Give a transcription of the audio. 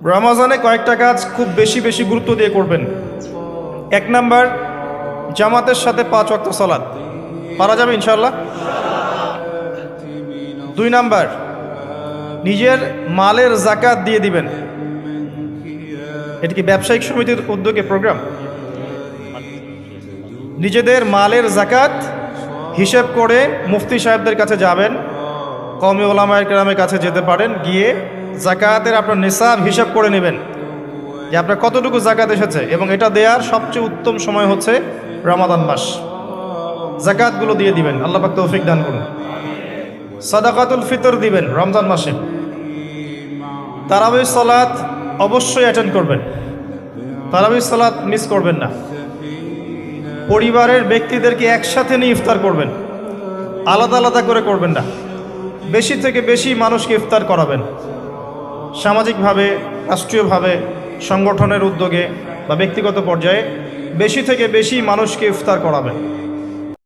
রমাজানে কয়েকটা কাজ খুব বেশি বেশি গুরুত্ব দিয়ে করবেন। এক নাম্বার, জামাতের সাথে পাঁচ ওয়াক্ত সালাদ পারা যাবে ইনশাল্লাহ দুই নাম্বার, নিজের মালের জাকাত দিয়ে দিবেন। এটা কি ব্যবসায়িক সমিতির উদ্যোগে প্রোগ্রাম? নিজেদের মালের জাকাত হিসেব করে মুফতি সাহেবদের কাছে যাবেন কমি ওলামায়ের গ্রামের কাছে যেতে পারেন, গিয়ে জাকাতের আপনার নিসাব হিসাব করে নেবেন যে আপনার কতটুকু জাকাত এসেছে এবং এটা দেওয়ার সবচেয়ে উত্তম সময় হচ্ছে রমাদান মাস। জাকাতগুলো দিয়ে দিবেন। আল্লাহ পাক তৌফিক দান করুন। সাদাকাতুল ফিতর দিবেন রমজান মাসে। তারাবি সালাত অবশ্যই অ্যাটেন্ড করবেন। তারাবি সালাত মিস করবেন না। পরিবারের ব্যক্তিদেরকে একসাথে নিয়ে ইফতার করবেন। আলাদা আলাদা করে করবেন না। বেশি থেকে বেশি মানুষকে ইফতার করাবেন। সামাজিকভাবে রাষ্ট্রীয়ভাবে সংগঠনের উদ্যোগে বা ব্যক্তিগত পর্যায়ে বেশি থেকে বেশি মানুষকে ইফতার করাবেন